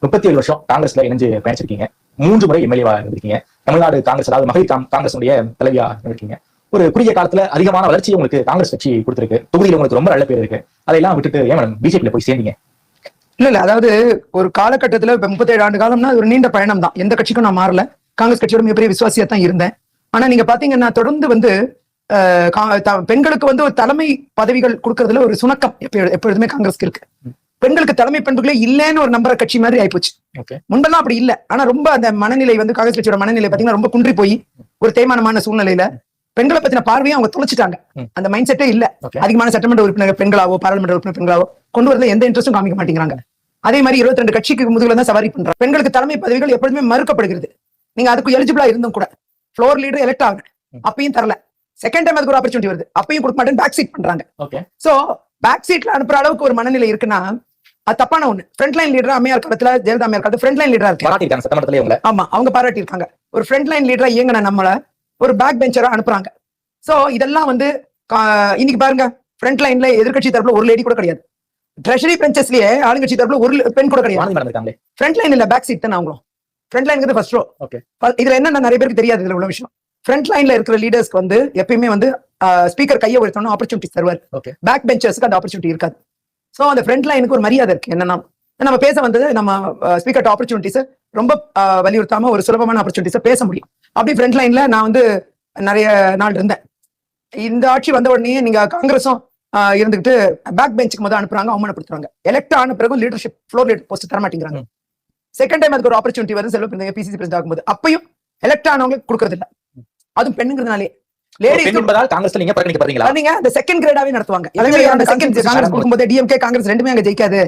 முப்பத்தி ஏழு வருஷம் காங்கிரஸ்ல இணைஞ்சு பயணிச்சிருக்கீங்க. மூன்று முறை எம்எல்ஏவா இருந்திருக்கீங்க. தமிழ்நாடு காங்கிரஸ் அதாவது மகளிர் காங்கிரஸுடைய தலைவியா இருந்திருக்கீங்க. ஒரு குறுகிய காலத்துல அதிகமான வளர்ச்சியை உங்களுக்கு காங்கிரஸ் கட்சி கொடுத்திருக்கு. தொகுதியில் உங்களுக்கு ரொம்ப நல்ல பேர் இருக்கு. அதையெல்லாம் விட்டுட்டு ஏன் மேடம் பிஜேபியில போய் சேர்ந்தீங்க? இல்ல இல்ல. அதாவது ஒரு காலகட்டத்துல இப்ப முப்பத்தேழு ஆண்டு காலம்னா ஒரு நீண்ட பயணம் தான். எந்த கட்சிக்கும் நான் மாறல. காங்கிரஸ் கட்சியோட மிகப்பெரிய விசுவாசியா தான் இருந்தேன். ஆனா நீங்க பாத்தீங்கன்னா தொடர்ந்து வந்து கா- த- பெண்களுக்கு வந்து ஒரு தலைமை பதவிகள் கொடுக்கறதுல ஒரு சுணக்கம் எப்ப எப்பொழுதுமே காங்கிரஸ்க்கு இருக்கு. பெண்களுக்கு தலைமை பண்புகளே இல்லைன்னு ஒரு நம்புற கட்சி மாதிரி ஆயிப்போச்சு. முன்பெல்லாம் அப்படி இல்ல. ஆனா ரொம்ப அந்த மனநிலை வந்து காங்கிரஸ் கட்சியோட மனநிலை பாத்தீங்கன்னா ரொம்ப குன்றி போய் ஒரு தேய்மானமான சூழ்நிலையில பெண்களை பத்தின பார்வையும் அவங்க தொலைச்சிட்டாங்க. அந்த மைண்ட் செட்டே இல்ல. அதிகமான சட்டமன்ற உறுப்பினர் பெண்களாவோ பாராளுமன்ற உறுப்பினர் பெண்களாவோ கொண்டு வரல எந்த இன்ட்ரெஸ்டும் காமிக்க மாட்டேங்கிறாங்க. அதே மாதிரி 22 ரெண்டு கட்சிக்கு முதுகுல தான் சவாரி பண்றாங்க. பெண்களுக்கு தலைமை பதவிகள் எப்பொழுதுமே மறுக்கப்படுகிறது. நீங்க அதுக்கு எலிஜிபிளா இருந்தும் கூட. ஃப்ளோர் லீடர் எலெக்ட் ஆகுங்க அப்பயும் தரல. செகண்ட் டைம் அதுக்கு ஒரு ஆப்பர்ச்சுனிட்டி வருது. அப்பயும் கொடுக்க மாட்டேன்னு பேக் சீட் பண்றாங்க. ஓகே. சோ பேக் சீட்ல அனுப்புற அளவுக்கு ஒரு மனநிலை இருக்குன்னா அது தப்பான ஒண்ணு. ஃப்ரண்ட் லைன் லீடர் அம்மையார் காலத்துல ஜெயலலிதா அம்மையார் காலத்துல ஃப்ரண்ட் லைன் லீடரா இருக்கு சட்டமன்றத்திலே உங்களை ஆமா அவங்க பாராட்டி இருக்காங்க ஒரு ஃப்ரண்ட் லைன் லீடரா இயங்கின நம்மள ஒரு பேக் பெஞ்சரா அனுப்புறாங்க. சோ இதெல்லாம் வந்து இன்னைக்கு பாருங்க ஃப்ரண்ட் லைன்ல எதிர்க்கட்சி தரப்புல ஒரு லேடி கூட கிடையாது. ட்ரெஷரி பெஞ்சஸ்லயே ஆளுங்கட்சி தரப்புல ஒரு பெண் கூட கிடையாது. ஃப்ரண்ட் லைன் இல்ல பேக் சீட் தான் அவங்களும் ஃப்ரண்ட் லைனுங்கிறது ஃபர்ஸ்ட் ரோ Okay. இதுல என்ன நிறைய பேருக்கு தெரியாது இதுல உள்ள விஷயம். ஃப்ரண்ட் லைன்ல இருக்கிற லீடர்ஸ்க்கு வந்து எப்பயுமே வந்து ஸ்பீக்கர் கையை உயர்த்தணும் ஆப்பர்ச்சுனிட்டி தருவார். பேக் பெஞ்சர்ஸ்க்கு அந்த ஆப்பர்ச்சுனிட்டி இருக்காது. சோ அந்த ஃப்ரண்ட் லைனுக்கு ஒரு மரியாதை இருக்கு. என்னன்னா நம்ம பேச வந்தது நம்ம ஸ்பீக்கர் ஆப்பர்ச்சுனிட்டிஸ் ரொம்ப வலியுறுத்தாம ஒரு சுலபமான ஆப்பர்ச்சுனிட்டிஸ் பேச முடியும். அப்படி ஃப்ரண்ட் லைன்ல நான் வந்து நிறைய நாள் இருந்தேன். இந்த ஆட்சி வந்த உடனே நீங்க காங்கிரஸும் இருந்துகிட்டு பேக் பெஞ்சுக்கு முதல் அனுப்புறாங்க அவமானப்படுத்துறாங்க. எலெக்ட் ஆன பிறகு லீடர்ஷிப் ஃப்ளோர் லீடர் போஸ்ட் தர மாட்டேங்கிறாங்க. செகண்ட் டைம் அதுக்கு ஒரு ஆப்பர்ச்சுனிட்டி வருது செல்வ பிறந்தவங்க பிசிசி பிரசிடண்ட் ஆகும்போது. அப்பயும் எலெக்ட் ஆனவங்களுக்கு கொடுக்கறது இல்ல அதுவும் பெண்ணுங்கிறதுனாலே பெண் லேடிஸ் என்பதால் காங்கிரஸ்ல நீங்க புறக்கணிக்கப்படுறீங்களா நீங்க அந்த செகண்ட் கிரேடாவே நடத்துவாங்க. அதே அதே மாதிரி அந்த அந்த செகண்ட் consensus காங்கிரஸ் ஆரம்பம். கொடுக்கும்போது டிஎம்கே காங்கிரஸ் ரெண்டுமே அங்க ஜெயிக்காது.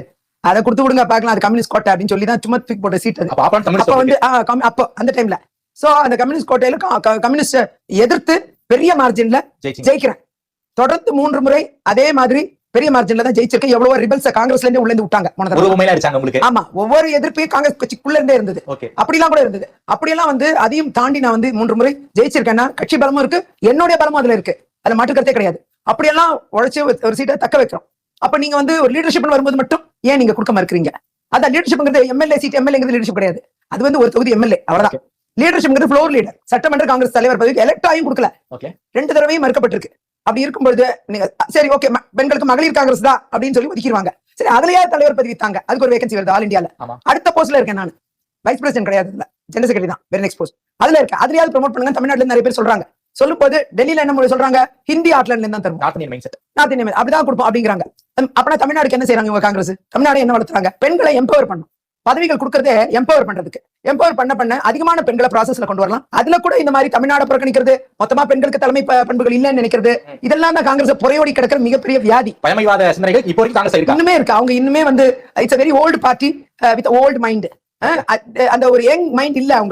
அதை கொடுத்து விடுங்க பார்க்கலாம். அது கம்யூனிஸ்ட் கோட்டை அப்படின்னு சொல்லி தான் சும்மா தூக்கி போட்ட சீட் அது. அப்ப வந்து அந்த டைம்ல சோ அந்த கம்யூனிஸ்ட் கோட்டையில கம்யூனிஸ்ட் எதிர்த்து பெரிய மார்ஜின்ல ஜெயிக்கிறேன். தொடர்ந்து மூன்று முறை அதே மாதிரி பெரிய மார்ஜின்ல தான் ஜெயிச்சிருக்கேன். எவ்வளவு ரிபல்ஸ் காங்கிரஸ்ல இருந்தே உள்ள இருந்து விட்டாங்க போன ஆமா. ஒவ்வொரு எதிர்ப்பையும் காங்கிரஸ் கட்சிக்குள்ள இருந்தே இருந்தது. அப்படிலாம் கூட இருந்தது. அப்படியெல்லாம் வந்து அதையும் தாண்டி நான் வந்து மூன்று முறை ஜெயிச்சிருக்கேன்னா கட்சி பலமும் இருக்கு. என்னுடைய பலமும் அதுல இருக்கு. அதுல மாற்றுக்கருத்தே கிடையாது. அப்படியெல்லாம் உழைச்சு ஒரு சீட்டை தக்க வைக்கிறோம். அப்ப நீங்க வந்து ஒரு லீடர்ஷிப்னு வரும்போது மட்டும் ஏன் நீங்க கொடுக்க மறுக்கிறீங்க அதான் லீடர்ஷிப்ங்கிறது எம்எல்ஏ சீட் எம்எல்ஏங்கிறது லீடர்ஷிப் கிடையாது. அது வந்து ஒரு தொகுதி எம்எல்ஏ அவ்வளவுதான். லீடர்ஷிப்ங்கிறது ஃப்ளோர் லீடர் சட்டமன்ற காங்கிரஸ் தலைவர் பதவிக்கு எலெக்ட் ஆயும் கொடுக்கல. ரெண்டு தடவையும் மறுக்கப்பட்டிருக்கு. அப்படி இருக்கும்பொழுது நீங்க சரி ஓகே பெண்களுக்கு மகளிர் காங்கிரஸ் தான் அப்படின்னு சொல்லி ஒதுக்கிடுவாங்க. சரி அதுலயே தலைவர் பதவி தாங்க அதுக்கு ஒரு வேகன்சி வருது ஆல் இந்தியால. அடுத்த போஸ்ட்ல இருக்கேன் நான். வைஸ் பிரசிடென்ட் கிடையாது இல்ல ஜெனரல் செக்ரட்டரி தான். வெரி நெக்ஸ்ட் போஸ்ட் அதுல இருக்கு அதுலயாவது ப்ரோமோட் பண்ணுங்க தமிழ்நாட்டுல இருந்து நிறைய பேர் சொல்றாங்க. சொல்லும் போது டெல்லியில என்ன சொல்றாங்க? ஹிந்தி ஆட்ல தான் தருவோம். North Indian mind set north Indian அப்படிதான் கொடுப்போம் அப்படிங்கிறாங்க. அப்பனா தமிழ்நாடுக்கு என்ன செய்றாங்க இவங்க காங்கிரஸ்? தமிழ்நாடு என்ன வளர்த்துறாங்க? பெண்களை எம்பவர் பண்ணும் பதவிகள் கொடுக்கறதே எம்பவர் பண்றதுக்கு. எம்பவர் பண்ண பண்ண அதிகமான பெண்களை ப்ராசஸ்ல கொண்டு வரலாம். அதுல கூட இந்த மாதிரி தமிழ்நாடு புறக்கணிக்கிறது மொத்தமா பெண்களுக்கு தலைமை பண்புகள் இல்லைன்னு நினைக்கிறது இதெல்லாம் தான் காங்கிரஸ் புறையோடி கிடக்கிற மிகப்பெரிய வியாதி. பழமைவாத சிந்தனைகள் இப்போ காங்கிரஸ் இன்னுமே இருக்கு. அவங்க இன்னுமே வந்து it's very old party with old mind அந்த ஒரு யங் மைண்ட் இல்ல அவங்க